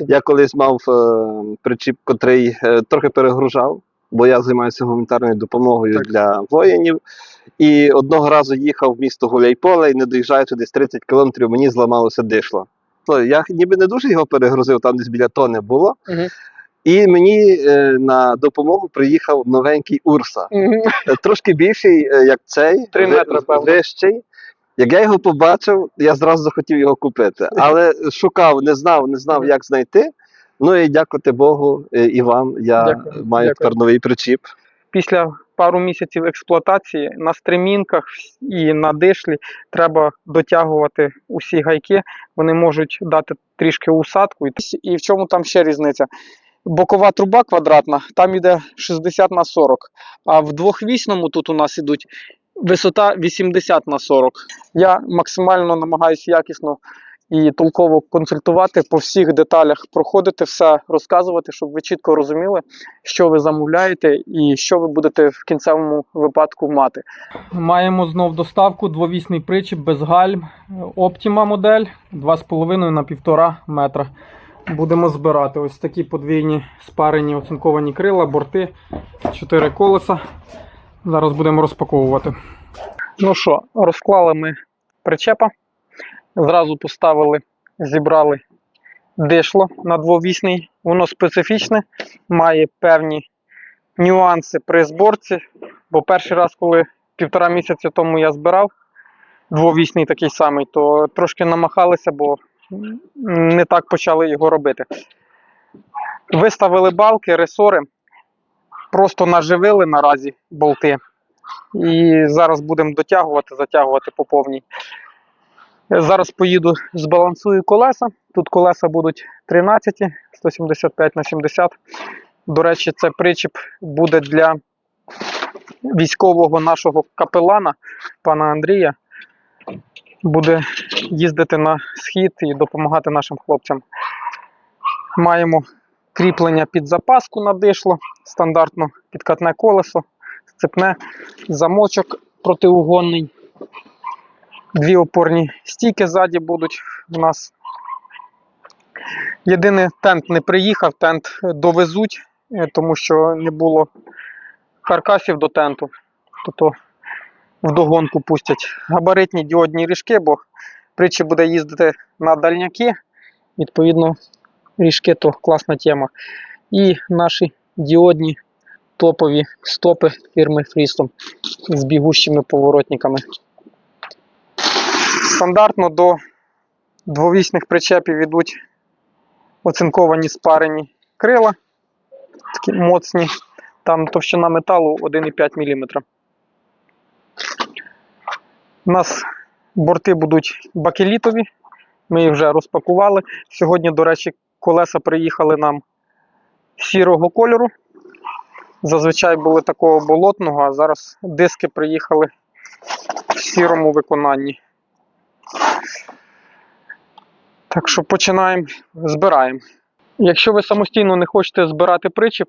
Я колись мав е, причіп, котрий е, трохи перегружав, бо я займаюся гуманітарною допомогою Так. для воїнів. І одного разу їхав в місто Гуляйполе і не доїжджаючи десь 30 кілометрів, мені зламалося дишло. То я ніби не дуже його перегрузив, там десь біля тони було. І мені е, на допомогу приїхав новенький Урса. Мгм. Е, Трошки більший, як цей, Три ви- метри, вищий. Як я його побачив, я зразу захотів його купити. Але шукав, не знав, не знав, як знайти. Ну і дякувати Богу е, і вам. Я Дякую, маю дякую. тепер новий причіп. Після пару місяців експлуатації на стремінках і на дишлі треба дотягувати усі гайки. Вони можуть дати трішки усадку. І- І в чому там ще різниця? Бокова труба квадратна, там йде 60 на 40, а в двохвісному тут у нас ідуть висота 80 на 40. Я максимально намагаюся якісно і толково консультувати по всіх деталях, проходити все, розказувати, щоб ви чітко розуміли, що ви замовляєте і що ви будете в кінцевому випадку мати. Маємо знов доставку, двовісний причіп без гальм, Optima модель 2,5 на 1,5 метра. Будемо збирати ось такі подвійні спарені оцинковані крила, борти, 4 колеса. Зараз будемо розпаковувати. Ну що, розклали ми причепа. Зразу поставили, зібрали дишло на двовісний. Воно специфічне, має певні нюанси при зборці. Бо перший раз, коли півтора місяця тому я збирав двовісний такий самий, то трошки намахалися, бо не так почали його робити. Виставили балки, ресори, просто наживили наразі болти. І зараз будемо дотягувати, затягувати по повній. Зараз поїду, збалансую колеса. Тут колеса будуть 13, 175 на 70. До речі, це причіп буде для військового нашого капелана, пана Андрія. Буде їздити на схід і допомагати нашим хлопцям. Маємо кріплення під запаску на дишло, стандартно підкатне колесо, сцепне, замочок протиугонний. Дві опорні стійки ззаді будуть у нас. Єдине, тент не приїхав, тент довезуть, е, тому що не було каркасів до тенту. Тобто вдогонку пустять габаритні діодні ріжки, бо притчі буде їздити на дальняки. Відповідно, ріжки то класна тема. І наші діодні топові стопи фірми Freestone з бігущими поворотниками. Стандартно до двовісних причепів йдуть оцинковані спарені крила, такі моцні. Там товщина металу 1,5 мм. У нас борти будуть бакелітові. Ми їх вже розпакували. Сьогодні, до речі, колеса приїхали нам сірого кольору. Зазвичай були такого болотного, а зараз диски приїхали в сірому виконанні. Так що починаємо, збираємо. Якщо ви самостійно не хочете збирати причіп,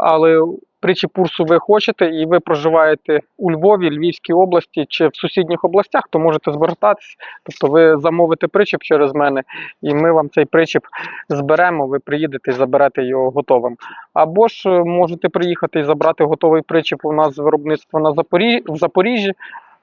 але причіп Урсу ви хочете і ви проживаєте у Львові, Львівській області чи в сусідніх областях, то можете звертатись. Тобто ви замовите причіп через мене, і ми вам цей причіп зберемо, ви приїдете і заберете його готовим. Або ж е, можете приїхати і забрати готовий причіп у нас з виробництва на Запоріжжі, в Запоріжжі.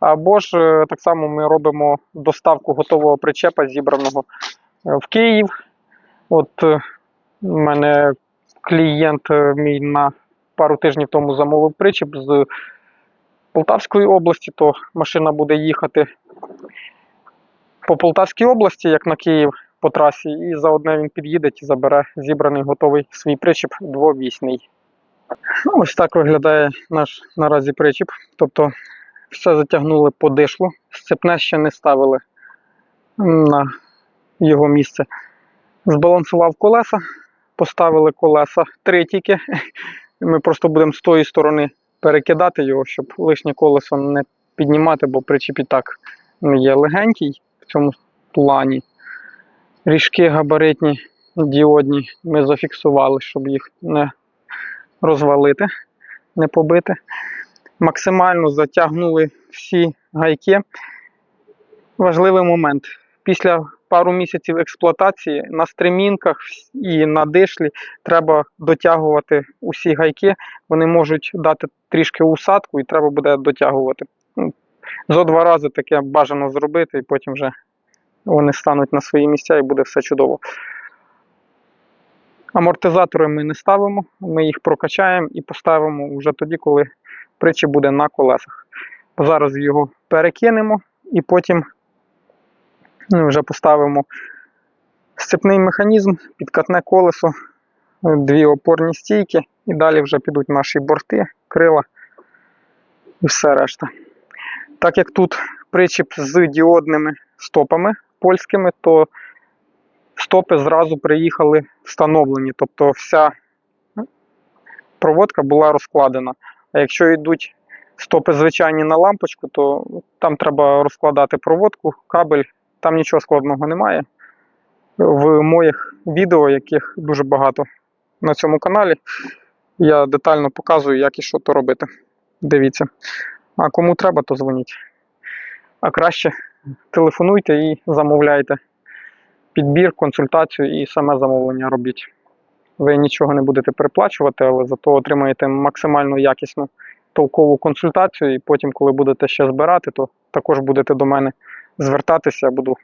Або ж е, так само ми робимо доставку готового причепа, зібраного е, в Київ. От у мене клієнт е, мій на пару тижнів тому замовив причіп з Полтавської області, то машина буде їхати по Полтавській області, як на Київ по трасі, і заодно він під'їде і забере зібраний готовий свій причіп двовісний. Ну, ось так виглядає наш наразі причіп. Тобто все затягнули по дишлу, сцепне ще не ставили на його місце. Збалансував колеса, поставили колеса три тільки. Ми просто будемо з тої сторони перекидати його, щоб лишнє колесо не піднімати, бо причіп і так ну, є легенький в цьому плані. Ріжки габаритні, діодні ми зафіксували, щоб їх не розвалити, не побити. Максимально затягнули всі гайки. Важливий момент. Після пару місяців експлуатації на стремінках і на дишлі треба дотягувати усі гайки. Вони можуть дати трішки усадку і треба буде дотягувати. Ну, Зо два рази таке бажано зробити, і потім вже вони стануть на свої місця і буде все чудово. Амортизатори ми не ставимо, ми їх прокачаємо і поставимо вже тоді, коли притчі буде на колесах. Зараз його перекинемо і потім ну, вже поставимо сцепний механізм, підкатне колесо, дві опорні стійки, і далі вже підуть наші борти, крила і все решта. Так як тут причіп з діодними стопами польськими, то стопи зразу приїхали встановлені, тобто вся проводка була розкладена. А якщо йдуть стопи звичайні на лампочку, то там треба розкладати проводку, кабель, там нічого складного немає. В моїх відео, яких дуже багато на цьому каналі, я детально показую, як і що то робити. Дивіться. А кому треба, то дзвоніть. А краще телефонуйте і замовляйте підбір, консультацію і саме замовлення робіть. Ви нічого не будете переплачувати, але зато отримаєте максимально якісну толкову консультацію, і потім, коли будете ще збирати, то також будете до мене звертатися. Я буду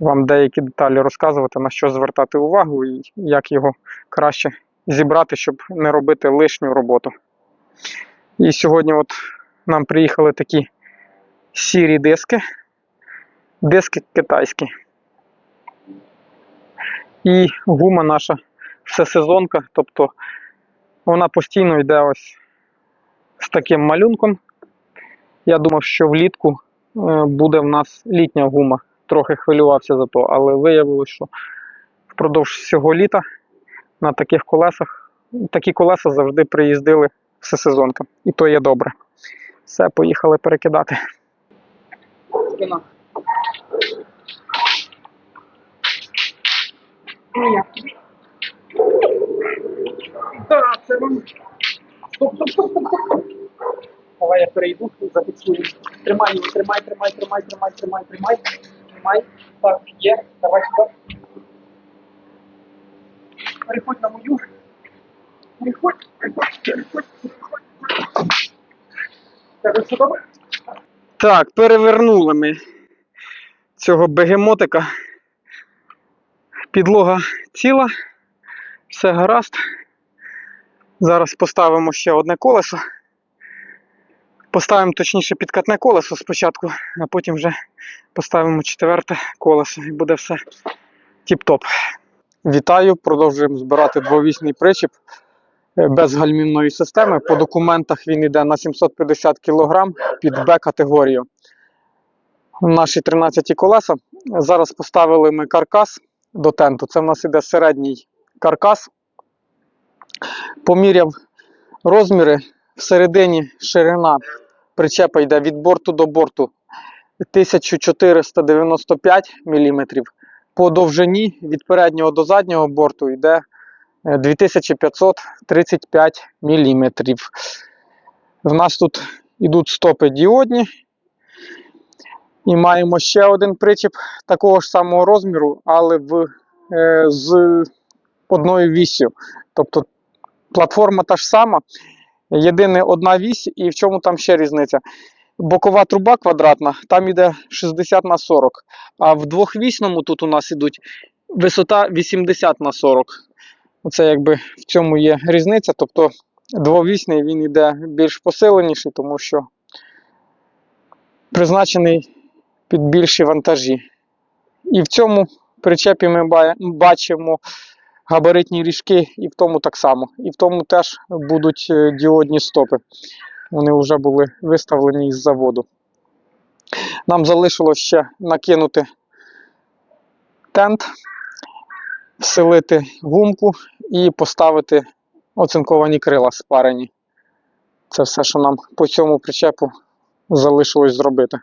вам деякі деталі розказувати, на що звертати увагу і як його краще зібрати, щоб не робити лишню роботу. І сьогодні от нам приїхали такі сірі диски, диски китайські. І гума наша всесезонка, тобто вона постійно йде ось з таким малюнком. Я думав, що влітку буде в нас літня гума. Трохи хвилювався за то, але виявилось, що впродовж всього літа на таких колесах такі колеса завжди приїздили всесезонка. І то є добре. Все, поїхали перекидати. Спина. Давай я перейду і зафіксую. Тримай його, тримай, тримай, тримай, тримай, тримай, тримай. Тримай. Так, є. Давай сюди. Переходь на мою. Переходь, переходь, переходь, переходь. Тебе все добре? Так, перевернули ми цього бегемотика. Підлога ціла, все гаразд. Зараз поставимо ще одне колесо. Поставимо точніше підкатне колесо спочатку, а потім вже поставимо четверте колесо і буде все тіп-топ. Вітаю! Продовжуємо збирати двовісний причіп е, без гальмівної системи. По документах він йде на 750 кг під Б-категорію. Наші 13 колеса. Зараз поставили ми каркас до тенту. Це в нас іде середній каркас. Поміряв розміри. Всередині ширина причепа йде від борту до борту 1495 мм. По довжині від переднього до заднього борту йде е, 2535 мм. В нас тут йдуть стопи діодні. І маємо ще один причіп такого ж самого розміру, але в, е, з одною вісю. Тобто платформа та ж сама. Єдине одна вісь, і в чому там ще різниця? Бокова труба квадратна, там йде 60 на 40. А в двохвісному тут у нас ідуть висота 80 на 40. Оце якби в цьому є різниця. Тобто двовісний він йде більш посиленіший, тому що призначений під більші вантажі. І в цьому причепі ми бачимо габаритні ріжки, і в тому так само. І в тому теж будуть е, діодні стопи. Вони вже були виставлені із заводу. Нам залишилось ще накинути тент, вселити гумку і поставити оцинковані крила спарені. Це все, що нам по цьому причепу залишилось зробити.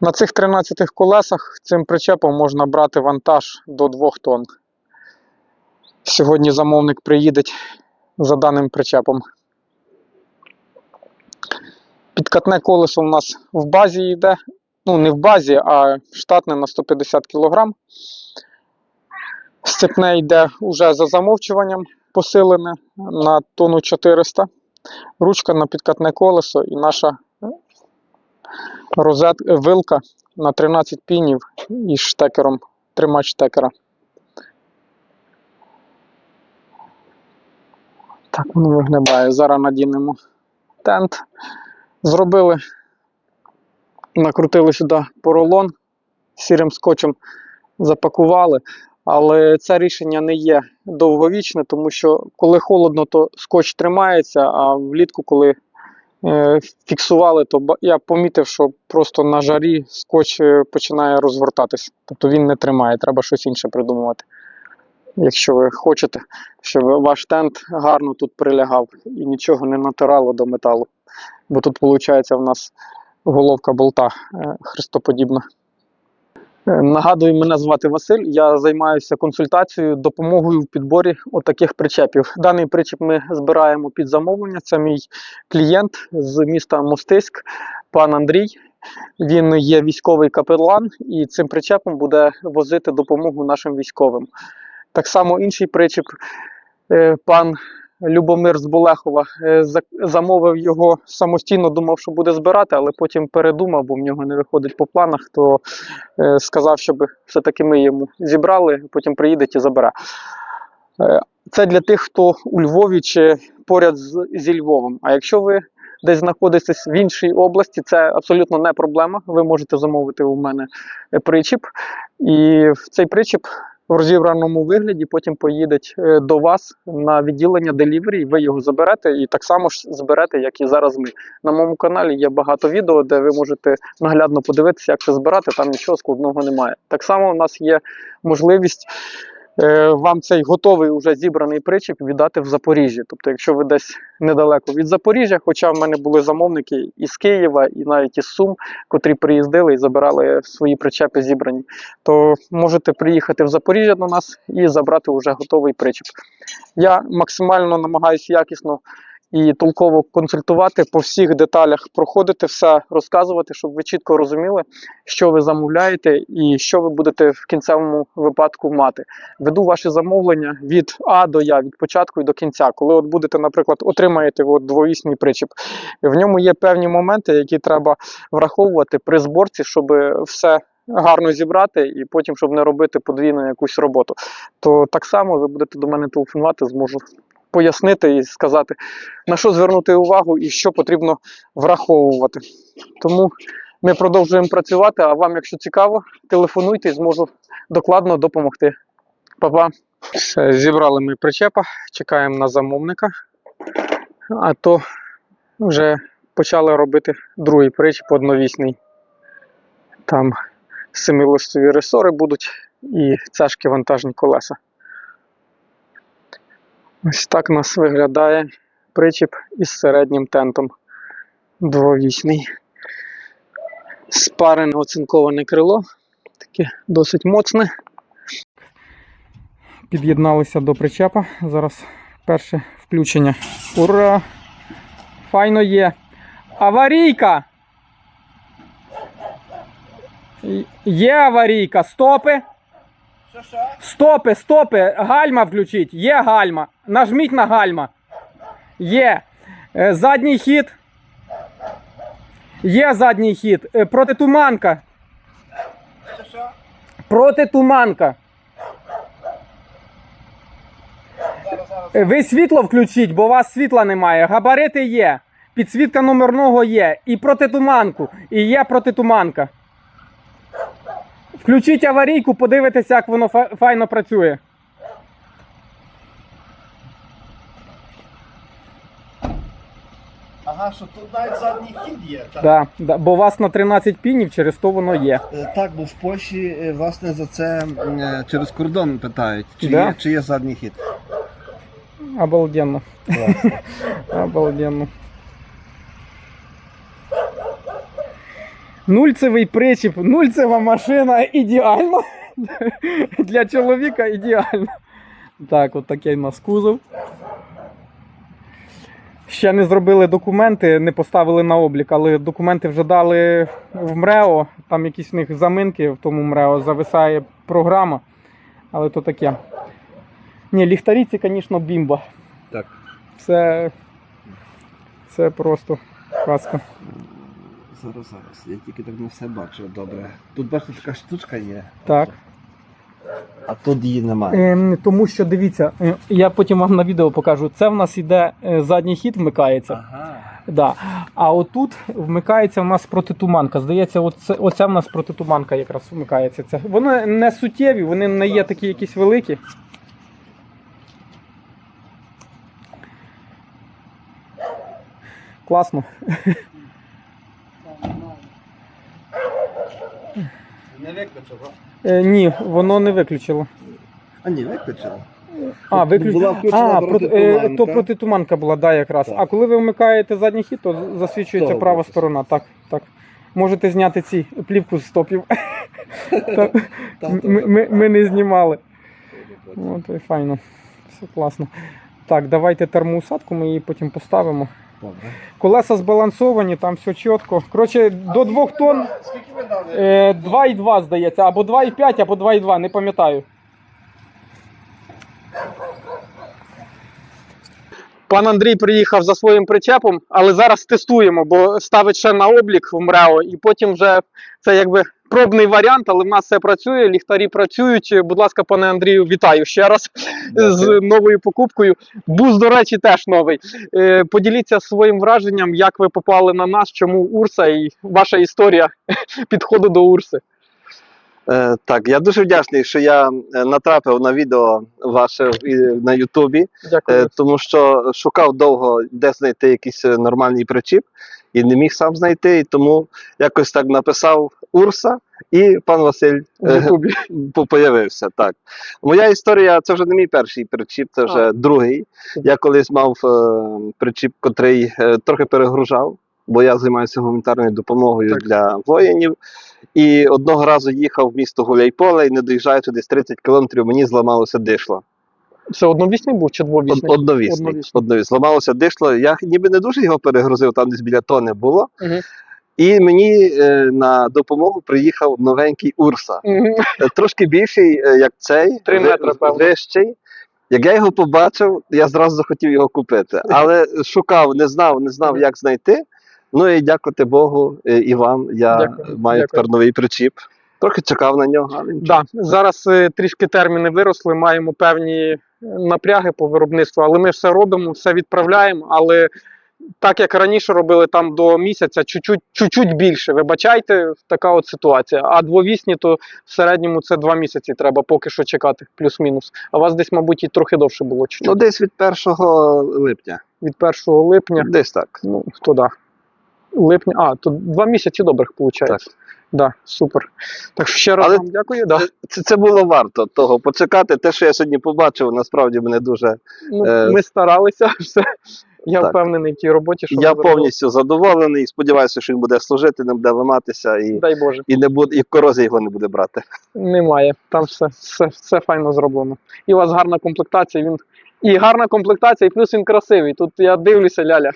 На цих 13 колесах цим причепом можна брати вантаж до 2 тонн. Сьогодні замовник приїде за даним причепом. Підкатне колесо у нас в базі йде ну не в базі, а штатне на 150 кг. Сцепне йде вже за замовчуванням посилене на тонну 400. Ручка на підкатне колесо і наша розет, вилка на 13 пінів із штекером, тримач штекера. Так воно виглядає. Зараз надінемо тент. Зробили, накрутили сюди поролон, сірим скотчем запакували. Але це рішення не є довговічне, тому що коли холодно, то скотч тримається, а влітку, коли е, фіксували, то я помітив, що просто на жарі скотч е, починає розгортатись. Тобто він не тримає, треба щось інше придумувати. Якщо ви хочете, щоб ваш тент гарно тут прилягав і нічого не натирало до металу. Бо тут, виходить, в нас головка болта е, хрестоподібна. Е, Нагадую, мене звати Василь. Я займаюся консультацією, допомогою в підборі отаких причепів. Даний причеп ми збираємо під замовлення. Це мій клієнт з міста Мостиськ, пан Андрій. Він є військовий капелан і цим причепом буде возити допомогу нашим військовим. Так само інший причеп, е, пан Любомир з Болехова е, замовив його самостійно, думав, що буде збирати, але потім передумав, бо в нього не виходить по планах, то е, сказав, щоб все-таки ми йому зібрали, потім приїде і забере. Це для тих, хто у Львові чи поряд з, зі Львовом. А якщо ви десь знаходитесь в іншій області, це абсолютно не проблема. Ви можете замовити у мене причіп, і в цей причіп в розібраному вигляді потім поїде е, до вас на відділення делівері, ви його заберете і так само ж зберете, як і зараз ми. На моєму каналі є багато відео, де ви можете наглядно подивитися, як це збирати, там нічого складного немає. Так само у нас є можливість вам цей готовий уже зібраний причіп віддати в Запоріжжі. Тобто, якщо ви десь недалеко від Запоріжжя, хоча в мене були замовники із Києва і навіть із Сум, котрі приїздили і забирали свої причепи зібрані, то можете приїхати в Запоріжжя до нас і забрати вже готовий причіп. Я максимально намагаюся якісно і толково консультувати по всіх деталях, проходити все, розказувати, щоб ви чітко розуміли, що ви замовляєте і що ви будете в кінцевому випадку мати. Веду ваші замовлення від А до Я, від початку і до кінця. Коли от будете, наприклад, отримаєте от двоїсний причіп, в ньому є певні моменти, які треба враховувати при зборці, щоб все гарно зібрати і потім, щоб не робити подвійну якусь роботу. То так само ви будете до мене телефонувати, зможу пояснити і сказати, на що звернути увагу і що потрібно враховувати. Тому ми продовжуємо працювати, а вам, якщо цікаво, телефонуйте і зможу докладно допомогти. Па-па. Зібрали ми причепа, чекаємо на замовника. А то вже почали робити другий причеп одновісний. Там семилистові ресори будуть і цяжкі вантажні колеса. Ось так у нас виглядає причіп із середнім тентом двовісний. Спарене оцинковане крило, таке досить моцне. Під'єдналися до причепа. Зараз перше включення. Ура! Файно є. Аварійка! Є аварійка, стопи. Стопи, стопи, гальма включіть. Є гальма. Нажміть на гальма. Є. Е, Задній хід. Є задній хід. Е, Протитуманка. Протитуманка. Е, Ви світло включіть, бо у вас світла немає. Габарити є. Підсвітка номерного є. І протитуманку. І є протитуманка. Включіть аварійку, подивитися, як воно фа- файно працює. Ага, що тут навіть задній хід є. Так, Да, да, бо у вас на 13 пінів, через то воно є. Е, так бо в Польщі е, власне за це е, через кордон питають, чи, Да? є, чи є задній хід. Обалденно. Обалденно. Нульцевий причіп, нульцева машина ідеально. Для чоловіка ідеально. Так, от такий у нас кузов. Ще не зробили документи, не поставили на облік, але документи вже дали в МРЕО. Там якісь в них заминки в тому МРЕО, зависає програма. Але то таке. Ні, ліхтарі це, звісно, бімба. Так. Це, це просто казка. Зараз, зараз. Я тільки так не все бачу. Добре. Тут бачите, така штучка є, Так. а тут її немає. Ем, тому що дивіться, е, я потім вам на відео покажу. Це в нас іде е, задній хід, вмикається. Ага. Да. А отут вмикається в нас протитуманка. Здається, оце, оця в нас протитуманка якраз вмикається. Це. Вони не суттєві, вони не є такі якісь великі. Класно. Не виключила? Е, ні, воно не виключило. А ні, виключила. А, виключ... була включена а проти... е, протитуманка. то протитуманка була, да, якраз. Так. А коли ви вмикаєте задній хід, то засвічується То права виключно. сторона. Так, так. Можете зняти ці плівку з стопів. Ми, ми, ми не знімали. Ну, то й файно. Все класно. Так, давайте термоусадку, ми її потім поставимо. Добре. Колеса збалансовані, там все чітко. Коротше, до 2 тонн Скільки ви дали? е, 2,2 здається, або 2,5, або 2,2, не пам'ятаю. Пан Андрій приїхав за своїм причепом, але зараз тестуємо, бо ставить ще на облік в МРЕО, і потім вже це якби пробний варіант, але в нас все працює, ліхтарі працюють. Будь ласка, пане Андрію, вітаю ще раз з новою покупкою. Бус, до речі, теж новий. Е, Поділіться своїм враженням, як ви попали на нас, чому Урса і ваша історія підходу до Урси. Е, так, я дуже вдячний, що я е, натрапив на відео ваше на Ютубі, е, тому що шукав довго, де знайти якийсь е, нормальний причіп, і не міг сам знайти. І тому якось так написав Урса, і пан Василь е, появився. Так. Моя історія це вже не мій перший причіп, це вже А. другий. Я колись мав е, причіп, котрий е, трохи перегружав, бо я займаюся гуманітарною допомогою Так. для воїнів. І одного разу їхав в місто Гуляйполе і не доїжджаючи десь 30 кілометрів, мені зламалося дишло. Це одновісний був чи двовісний? Одновісний. Одновісний. Одновісний. Зламалося дишло. Я ніби не дуже його перегрузив, там десь біля тони було. Мгм. І мені е, на допомогу приїхав новенький Урса. Е, трошки більший, е, як цей, Три метри, вищий. Як я його побачив, я зразу захотів його купити. Але шукав, не знав, не знав, як знайти. Ну і дякувати Богу і вам. Я Дякую, маю дякую. тепер новий причіп. Трохи чекав на нього, але. Да, зараз е, трішки терміни виросли, маємо певні напряги по виробництву, але ми все робимо, все відправляємо. Але так як раніше робили там до місяця, чуть-чуть, чуть-чуть більше. Вибачайте, така от ситуація. А двовісні, то в середньому це два місяці треба поки що чекати, плюс-мінус. А у вас десь, мабуть, і трохи довше було чуть-чуть. Ну, десь від 1 липня. Від 1 липня. Десь так. Ну, хто да. Липня. А, то два місяці добрих виходить. Так. Да, супер. Так що ще раз Але вам дякую. Да. Це, це було варто того почекати. Те, що я сьогодні побачив, насправді мене дуже. Ну, Е, ми старалися. Все. Я так. впевнений в тій роботі, що Я повністю задоволений. Сподіваюся, що він буде служити, не буде ламатися і, Дай Боже, і не буде, і корозія його не буде брати. немає. Там все, все, все файно зроблено. І у вас гарна комплектація. Він і гарна комплектація, і плюс він красивий. Тут я дивлюся, ляля.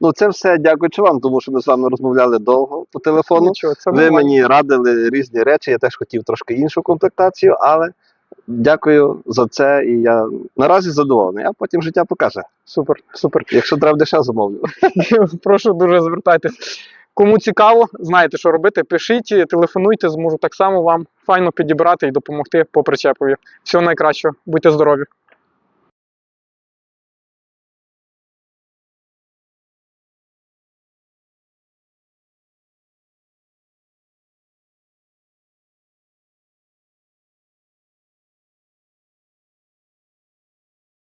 Ну, це все дякуючи вам, тому що ми з вами розмовляли довго по телефону. Нічого, це Ви нормально. мені радили різні речі. Я теж хотів трошки іншу комплектацію, але дякую за це. І я наразі задоволений. А потім життя покаже. Супер, супер. Якщо треба дешево замовлю. Прошу дуже звертайтесь. Кому цікаво, знаєте, що робити, пишіть, телефонуйте, зможу так само вам файно підібрати і допомогти по причепові. Всього найкращого, будьте здорові!